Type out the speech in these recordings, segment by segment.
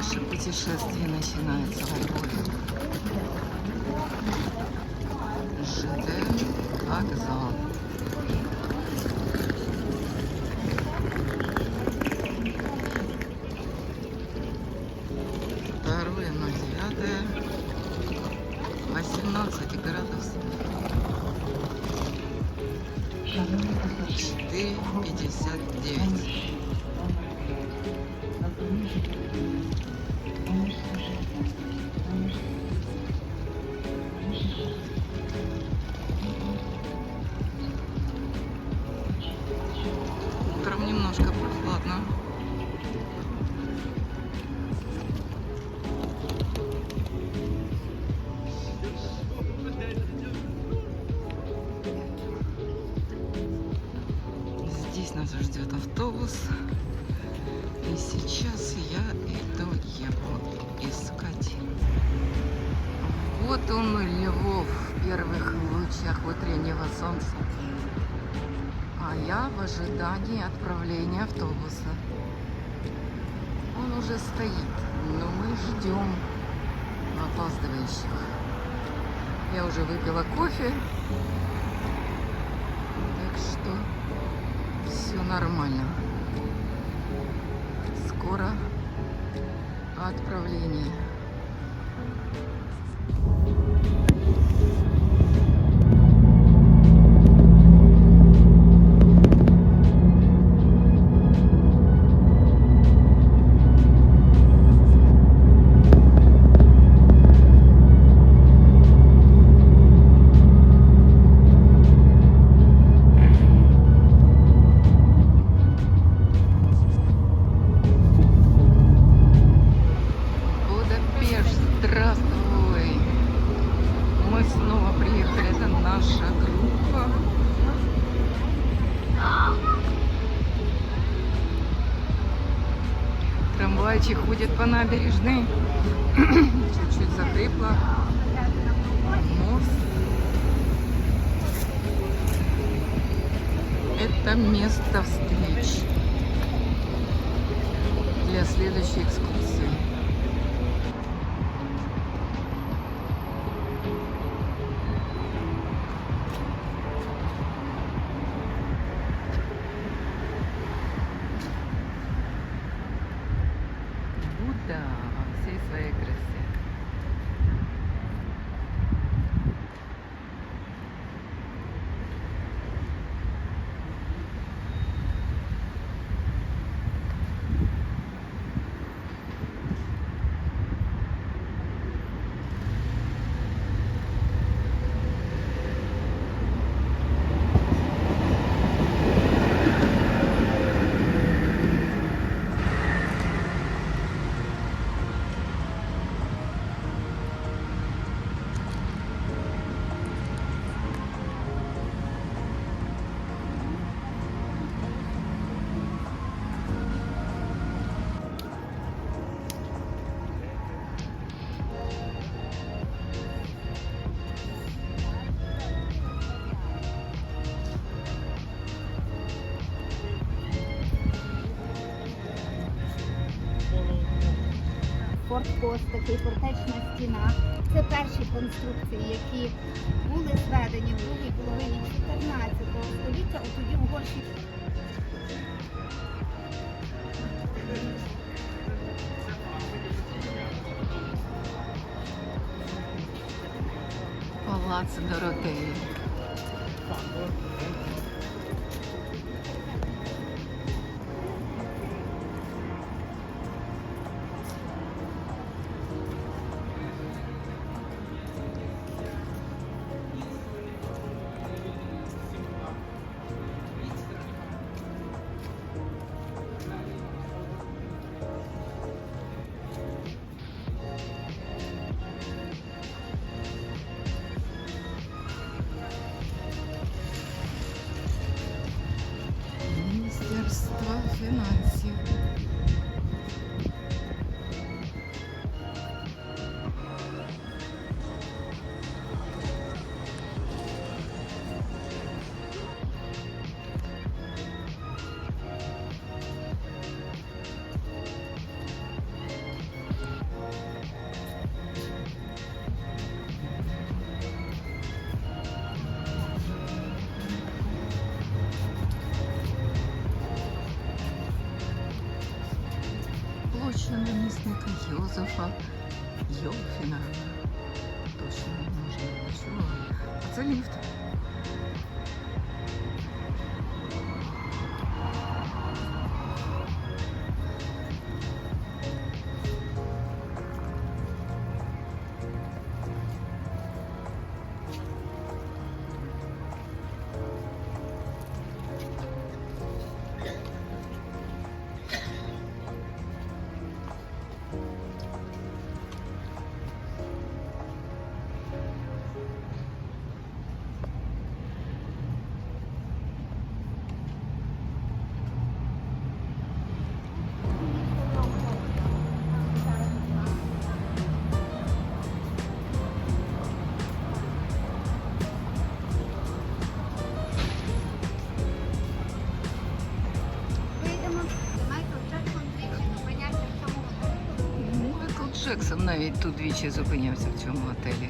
Наше путешествие начинается в Львове. ЖД вокзал. Он, Львов, в первых лучах утреннего солнца. А я в ожидании отправления автобуса. Он уже стоит, но мы ждем опаздывающих. Я уже выпила кофе, так что все нормально. Место встреч для следующей экскурсии. Форт-пост, фортечна стіна. Це перші конструкції, які були зведені в другій половині 14 століття. От тоді угорські Палац Доротеї. Майкл Джексон навіть тут двічі зупинявся в цьому готелі.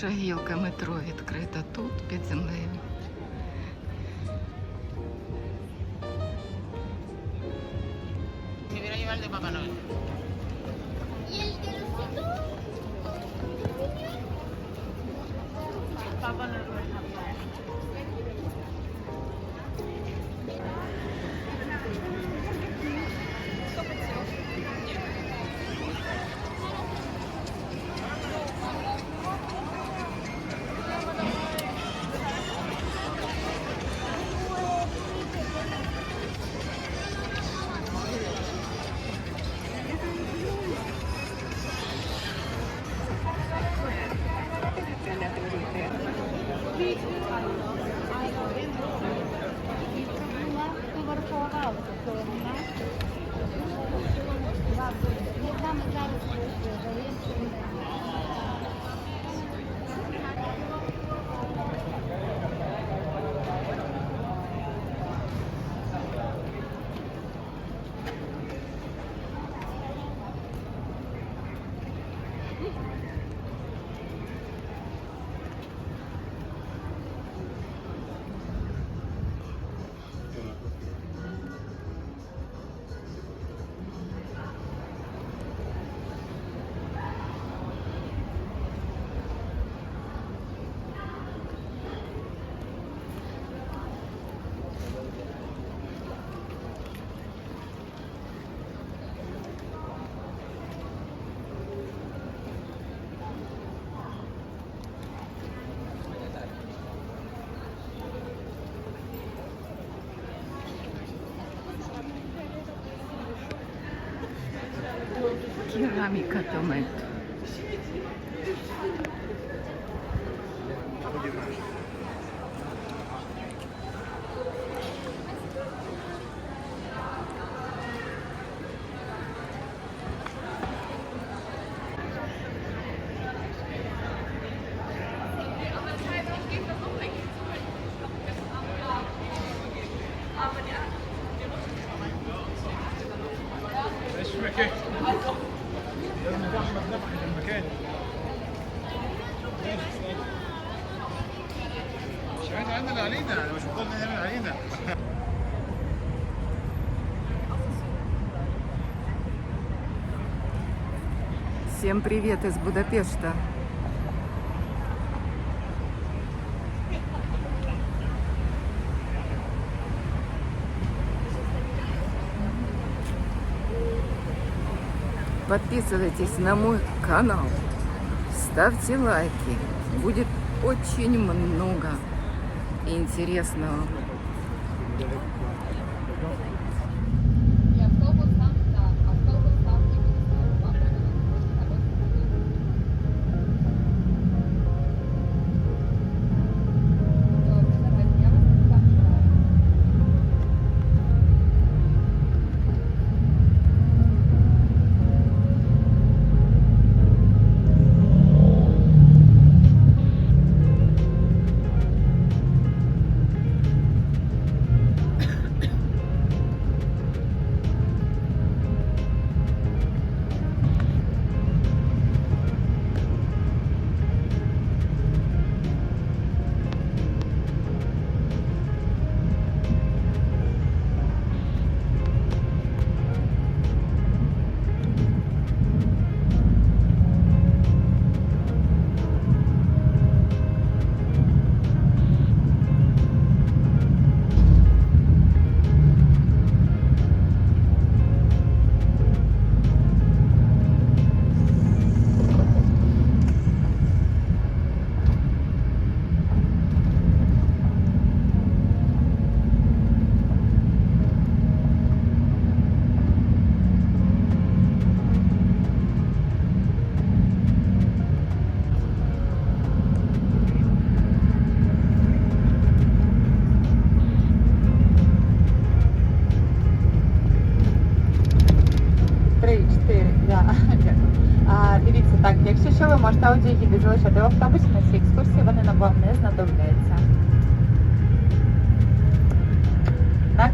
Перша гілка метро відкрита тут, під землею. Папа viene високовна. З нами зараз Kami Catamento. Okay. شايف عندنا علينا مش بطلنا نعمل علينا Всем привет из Будапешта! Подписывайтесь на мой канал, ставьте лайки. Будет очень много интересного.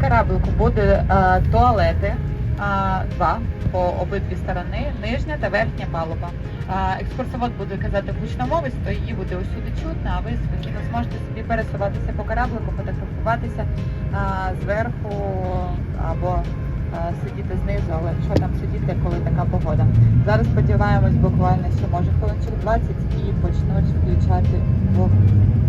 Кораблику буде а, туалети, а, два по обидві сторони, нижня та верхня палуба. А, екскурсовод буде казати гучномовисть, її буде усюди чутно, а ви спокійно зможете собі пересуватися по кораблику, фотографуватися а, зверху або а, сидіти знизу, але що там сидіти, коли така погода. Зараз сподіваємось буквально, що може хвилинчик 20 і почнуть включати вогонь.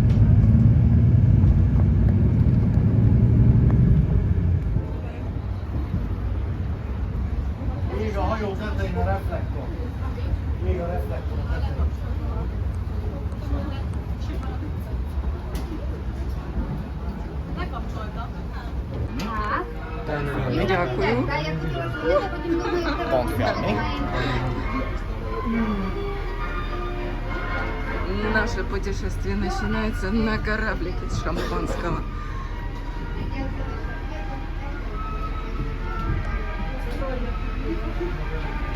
Конфетний. Наше путешествие начинается на кораблике с шампанского. Ура!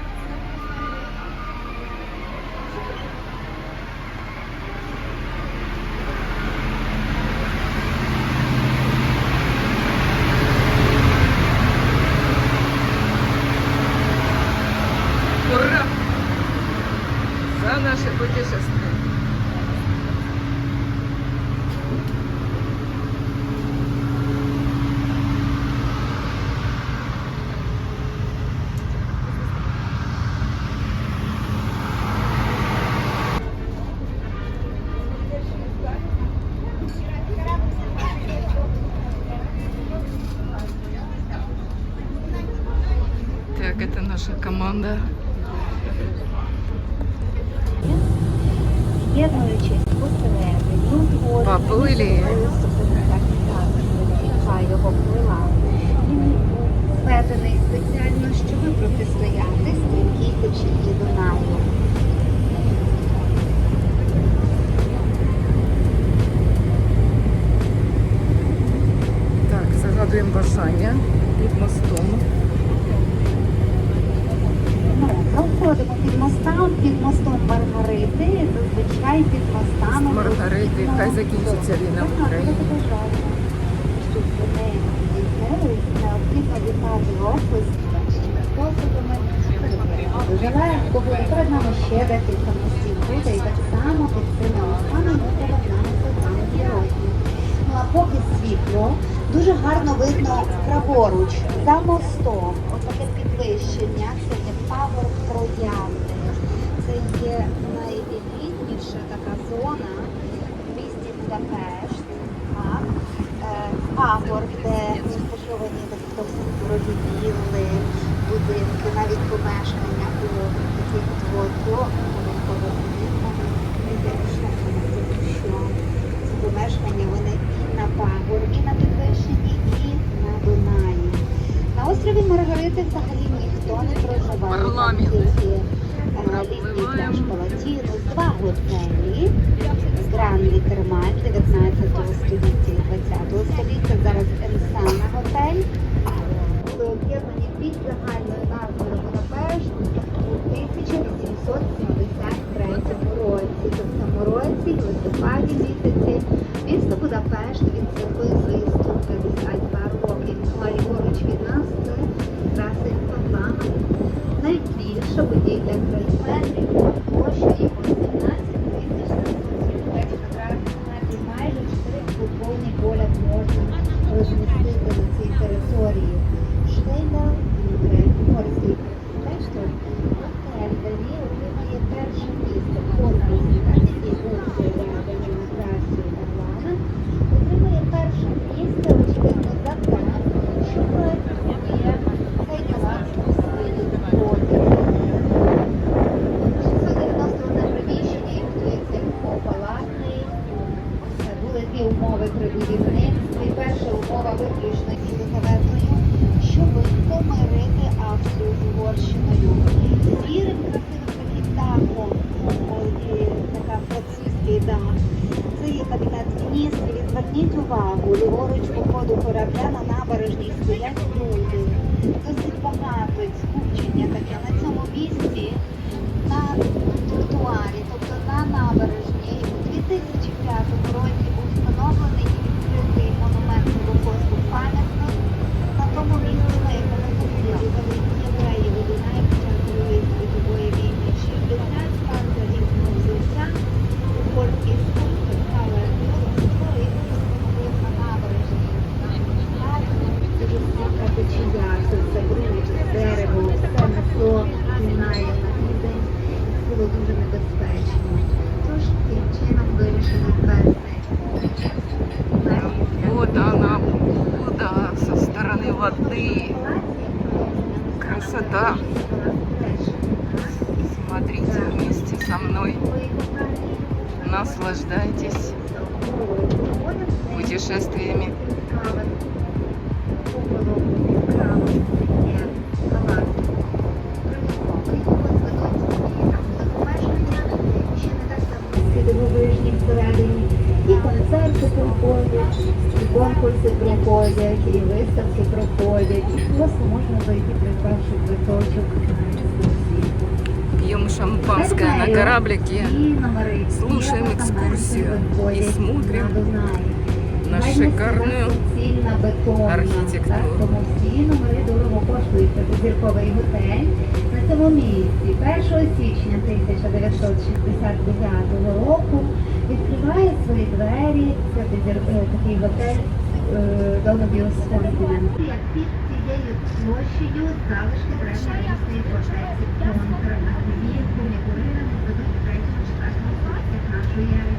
Команда. Поплили. Його плила. Він був спеціально, щоб протистояти стрімкій течії Дунаю. Так, загадуємо бажання під мостом. Ну, проходимо під мостом, під мостом Маргарити, зазвичай під мостами. Маргарити, хай закінчиться війна в Україні. Щоб вони відмовились, необхідно вітати опис способами. Дуже буде перед нами ще декілька мостів буде, і так само під цими мостами ми Європі. Ну а поки світло, дуже гарно видно праворуч за мостом. Отаке. Це є павор Троянди. Це є найелітніша така зона в місті Будапешт. Е, де розташовані такі дорогі вілли, будинки, навіть помешкання у таких от двоповерхових ліворуч ходу корабля на набережній стоять люди. Досить багато скупчення таке на цьому місці на тротуарі, тобто на набережній. У 2005 році був встановлений і відкритий монумент Голокосту пам'ятник на тому місці, на якому загинули Красота. Смотрите вместе со мной. Наслаждайтесь путешествиями. Дивовижні всередині. Конкурси проходять, і виставки проходять. І просто можна зайти придбавши квиточок на екскурсії. Пьем шампанское на кораблике, слушаем экскурсию и смотрим на шикарную архітектуру. Тому всі номери дорого коштують. Зірковий готель на цьому місці. 1 січня 1969 року відкриває свої двері. Це е, такий готель Донобіус Континент. Як під цією площею залишки древньої фортеці Контр на Київку, ведуть третього четвертого століття нашої ери.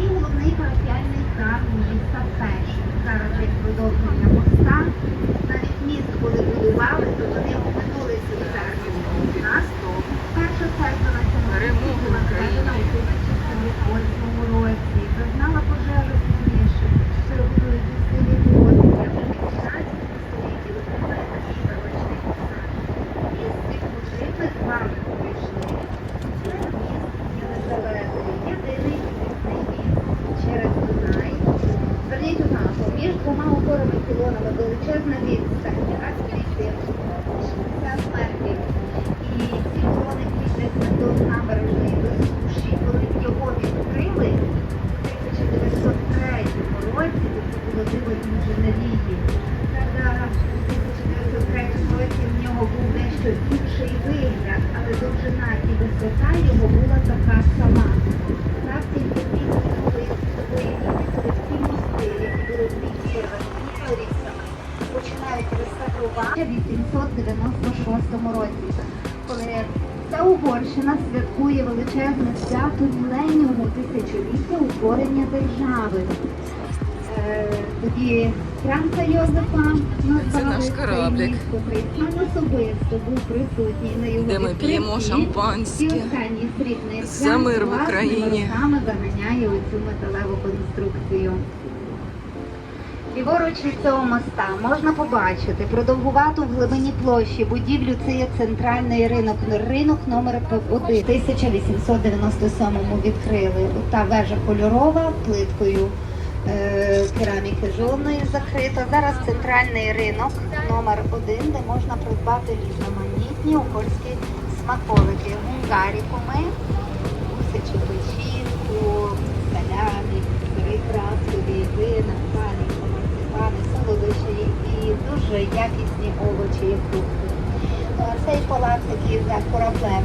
І головний парафіальний храм міста Пеш. Зараз як продовження моста. Навіть міст, коли будували, то вони обминули цю церкву. На стол. Перша церква на цьому Перемогу місці була зведена у України. 1948 році. Зазнала пожежу пізніше. Ще будують у стилі готика. В 15 столітті виконує такий вибачний посад. Місці, куди ми з вами прийшли. Це міст Єлизавети. Єдиний через Дунай. Зверніть увагу, між двома опорами пілонами величезна відстань, а звідти 60 метрів. І ці пілони кріпляться до набережної до Надії. У 2003 році в нього був дещо більший вигляд, але довжина і висота його була така сама. Так він побіг всі мости, які були відповідно, починають реставрувати в 1896 році, коли ця Угорщина святкує величезне свято юленіуму тисячоліття утворення держави. Тоді Франца Йозефа Це наш кораблик. котрий особисто був присутній на його Де ми п'ємо шампанське. І останній срібний За мир в Україні. руками заганяє оцю металеву конструкцію. Ліворуч від цього моста можна побачити продовгувату в глибині площі будівлю. Це є центральний ринок. Ринок номер 1 1897-му відкрили. Та вежа кольорова плиткою кераміки жодної закрита. Зараз центральний ринок номер 1 де можна придбати різноманітні угорські смаколики. Гунгарікуми, гусячу печінку, салямі, сири красові, вина, пані, марципани, солодощі і дуже якісні овочі і фрукти. Ну, цей палац, який за кораблем.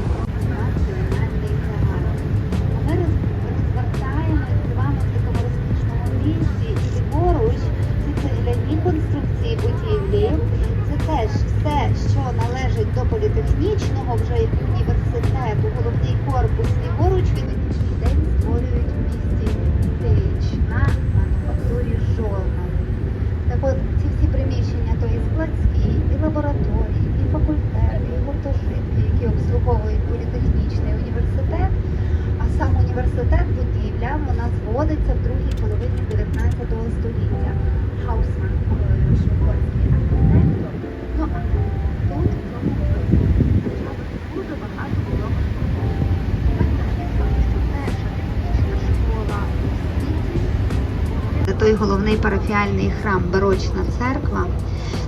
Це головний парафіальний храм, барочна церква.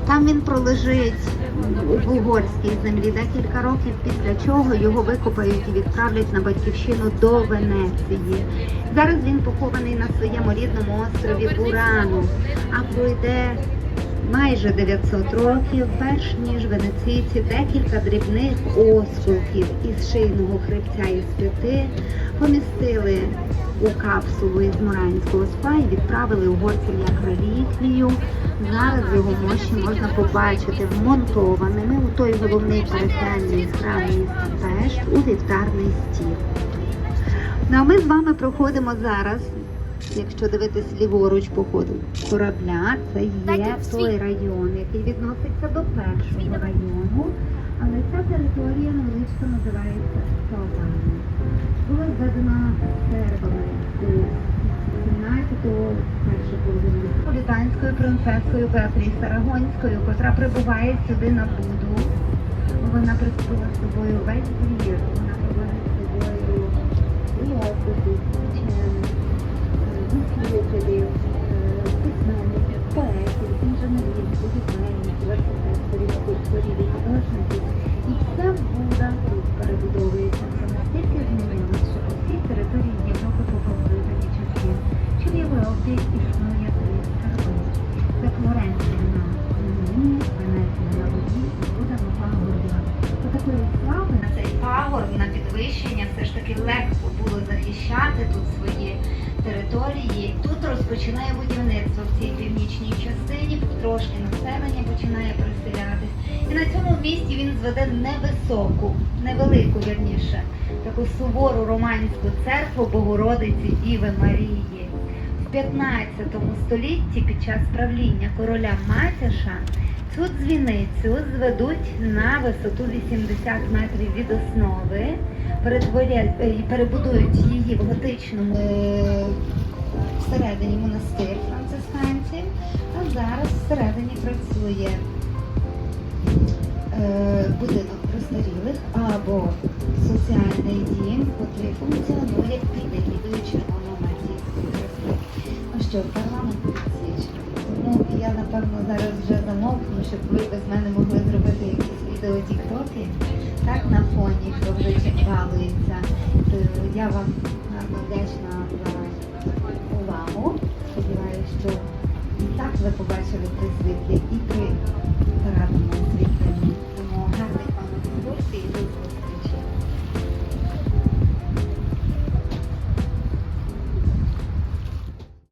Там він пролежить в угорській землі декілька років, після чого його викопають і відправлять на батьківщину до Венеції. Зараз він похований на своєму рідному острові Бурану, а пройде майже 900 років, перш ніж венеційці декілька дрібних осколків із шийного хребця із п'яти помістили у капсулу із Муранського спа і відправили угорцям як реліквію. Зараз його мощі можна побачити вмонтованими у той головний периферійний храм міста Пешт у вівтарний стіл. Ну а ми з вами проходимо зараз, якщо дивитись ліворуч по ходу корабля, це є той район, який відноситься до першого району, але ця територія невеличко називається Столбани. Була зведена сербами у 17-го політанською принцесою Беатріс Арагонською, котра прибуває сюди на Буду. Вона прикупила з собою весь двір, вона привозить з собою філософів, вчених, е, дослідителів, письменників, поетів, інженерів, дизайнерів, архітекторів, скульпторів і художників. І вся Буда тут перебудовується. Захищати тут свої території. Тут розпочинає будівництво в цій північній частині, трошки населення починає переселятись. І на цьому місці він зведе невисоку, невелику вірніше, таку сувору романську церкву Богородиці Діви Марії. В 15 столітті під час правління короля Матяша цю дзвіницю зведуть на висоту 80 метрів від основи, перетворять, е, перебудують її в готичному е, всередині монастир францисканців, а зараз всередині працює е, будинок престарілих або соціальний дім, який функціонує під Червономатійської церкви. Ну що, парламент підсвічений. Тому я напевно зараз вже замовкну, щоб ви без мене могли зробити якісь це оті кроки, так на фоні хто балується. Е, я вам гарно вдячна за увагу. Сподіваюся, що і так ви побачили при світлі і при радому світленні.